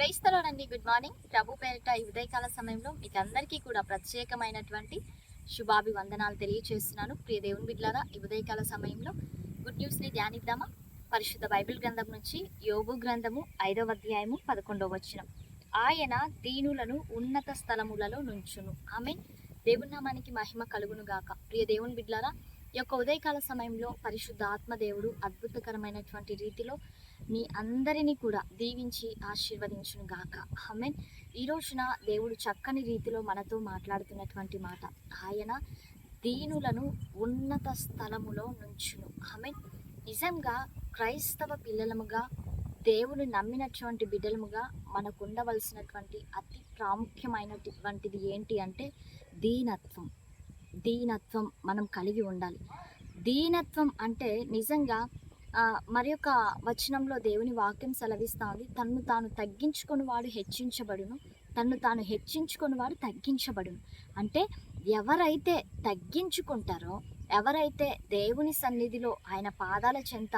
క్రైస్తలోనండి good morning ప్రభు పేరిట ఈ ఉదయకాల సమయంలో మీకు అందరికీ కూడా ప్రత్యేకమైనటువంటి శుభాభివందనాలు తెలియచేస్తున్నాను. ప్రియ దేవుని బిడ్లారా ఈ ఉదయకాల సమయంలో గుడ్ న్యూస్ని ధ్యానిద్దామా? పరిశుద్ధ బైబిల్ గ్రంథం నుంచి యోగు గ్రంథము ఐదవ అధ్యాయము పదకొండవ వచనం. ఆయన దీనులను ఉన్నత స్థలములలో నుంచును. ఆమె దేవుని మహిమ కలుగును గాక ప్రియ దేవుని బిడ్లారా యొక్క ఉదయకాల సమయంలో పరిశుద్ధ ఆత్మదేవుడు అద్భుతకరమైనటువంటి రీతిలో మీ అందరినీ కూడా దీవించి ఆశీర్వదించును గాక. హమెన్ ఈ రోజున దేవుడు చక్కని రీతిలో మనతో మాట్లాడుతున్నటువంటి మాట. ఆయన దీనులను ఉన్నత స్థలములో నుంచును. హమెన్ నిజంగా క్రైస్తవ పిల్లలముగా దేవుని నమ్మినటువంటి బిడ్డలముగా మనకు ఉండవలసినటువంటి అతి ప్రాముఖ్యమైనటువంటిది ఏంటి అంటే దీనత్వం. దీనత్వం మనం కలిగి ఉండాలి. దీనత్వం అంటే నిజంగా మరి యొక్క వచనంలో దేవుని వాక్యం సెలవిస్తుంది. తన్ను తాను తగ్గించుకొని వాడు హెచ్చించబడును. తన్ను తాను హెచ్చించుకొని వాడు తగ్గించబడును. అంటే ఎవరైతే తగ్గించుకుంటారో ఎవరైతే దేవుని సన్నిధిలో ఆయన పాదాల చెంత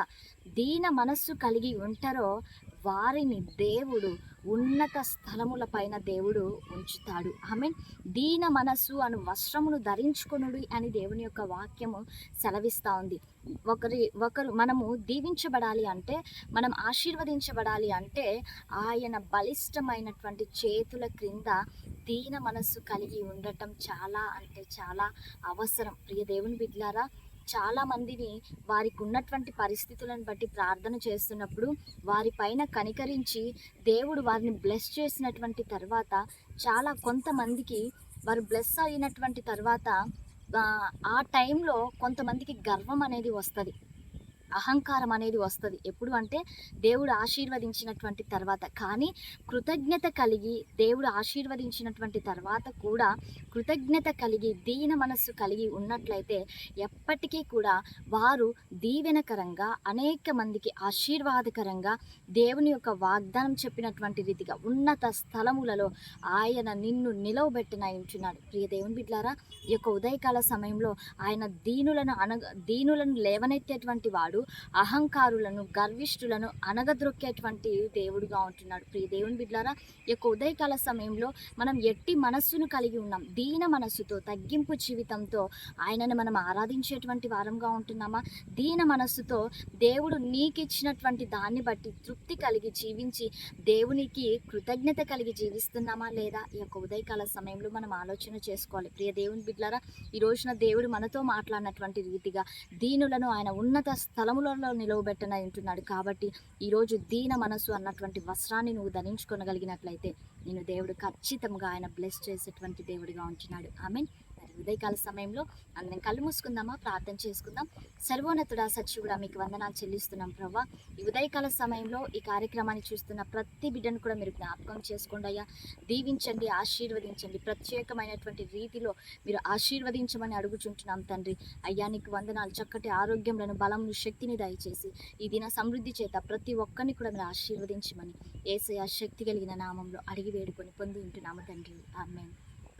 దీన మనస్సు కలిగి ఉంటారో వారిని దేవుడు ఉన్నత స్థలముల పైన దేవుడు ఉంచుతాడు. ఆమె దీన మనస్సు అను వస్త్రమును ధరించుకొనుడు అని దేవుని యొక్క వాక్యము సెలవిస్తూ ఉంది. ఒకరి ఒకరు మనము దీవించబడాలి అంటే మనం ఆశీర్వదించబడాలి అంటే ఆయన బలిష్టమైనటువంటి చేతుల క్రింద దీన మనస్సు కలిగి ఉండటం చాలా అంటే చాలా అవసరం. ప్రియ దేవుని బిడ్లారా చాలా మందిని వారికి ఉన్నటువంటి పరిస్థితులను బట్టి ప్రార్థన చేస్తున్నప్పుడు వారి పైన కనికరించి దేవుడు వారిని బ్లెస్ చేసినటువంటి తర్వాత చాలా కొంతమందికి వారు బ్లెస్ అయినటువంటి తర్వాత ఆ టైంలో కొంతమందికి గర్వం అనేది వస్తుంది. అహంకారం అనేది వస్తుంది. ఎప్పుడు అంటే దేవుడు ఆశీర్వదించినటువంటి తర్వాత. కానీ కృతజ్ఞత కలిగి దేవుడు ఆశీర్వదించినటువంటి తర్వాత కూడా కృతజ్ఞత కలిగి దీన మనస్సు కలిగి ఉన్నట్లయితే ఎప్పటికీ కూడా వారు దీవెనకరంగా అనేక మందికి ఆశీర్వాదకరంగా దేవుని యొక్క వాగ్దానం చెప్పినటువంటి రీతిగా ఉన్నత స్థలములలో ఆయన నిన్ను నిలవబెట్టిన ఉంటున్నాడు ప్రియ దేవుని బిడ్లారా ఈ యొక్క ఉదయకాల సమయంలో ఆయన దీనులను అనగ దీనులను లేవనెత్తేటువంటి వాడు అహంకారులను గర్విష్ఠులను అనగద్రొక్కేటువంటి దేవుడుగా ఉంటున్నాడు. ప్రియ దేవుని బిడ్లారా ఈ యొక్క ఉదయకాల సమయంలో మనం ఎట్టి మనస్సును కలిగి ఉన్నాం. దీన మనస్సుతో తగ్గింపు జీవితంతో ఆయనను మనం ఆరాధించేటువంటి వారంగా ఉంటున్నామా? దీన మనస్సుతో దేవుడు నీకిచ్చినటువంటి దాన్ని బట్టి తృప్తి కలిగి జీవించి దేవునికి కృతజ్ఞత కలిగి జీవిస్తున్నామా లేదా? ఈ యొక్క ఉదయకాల సమయంలో మనం ఆలోచన చేసుకోవాలి. ప్రియ దేవుని బిడ్లారా ఈ రోజున దేవుడు మనతో మాట్లాడినటువంటి రీతిగా దీనులను ఆయన ఉన్నత స్థలం స్థలములలో నిలవబెట్టన ఉంటున్నాడు. కాబట్టి ఈరోజు దీన మనసు అన్నటువంటి వస్త్రాన్ని నువ్వు ధరించుకొనగలిగినట్లయితే నేను దేవుడు ఖచ్చితంగా ఆయన బ్లెస్ చేసేటువంటి దేవుడిగా ఉంటున్నాడు. ఆమెన్ వారి ఉదయకాల సమయంలో అందరం కళ్ళు మూసుకుందామా? ప్రార్థన చేసుకుందాం. సర్వోన్నతుడా సచివుడా మీకు వందనాలు చెల్లిస్తున్నాం ప్రవ్వా. ఈ ఉదయకాల సమయంలో ఈ కార్యక్రమాన్ని చూస్తున్న ప్రతి బిడ్డను కూడా మీరు జ్ఞాపకం చేసుకోండి అయ్యా. దీవించండి ఆశీర్వదించండి. ప్రత్యేకమైనటువంటి రీతిలో మీరు ఆశీర్వదించమని అడుగుచుంటున్నాం తండ్రి. అయ్యా నీకు వందనాలు. చక్కటి ఆరోగ్యంలను బలంను శక్తిని దయచేసి ఈ దిన సమృద్ధి చేత ప్రతి ఒక్కరిని కూడా మీరు ఆశీర్వదించమని ఏసయ శక్తి కలిగిన నామంలో అడిగి వేడుకొని పొంది ఉంటున్నాము తండ్రి. ఆమె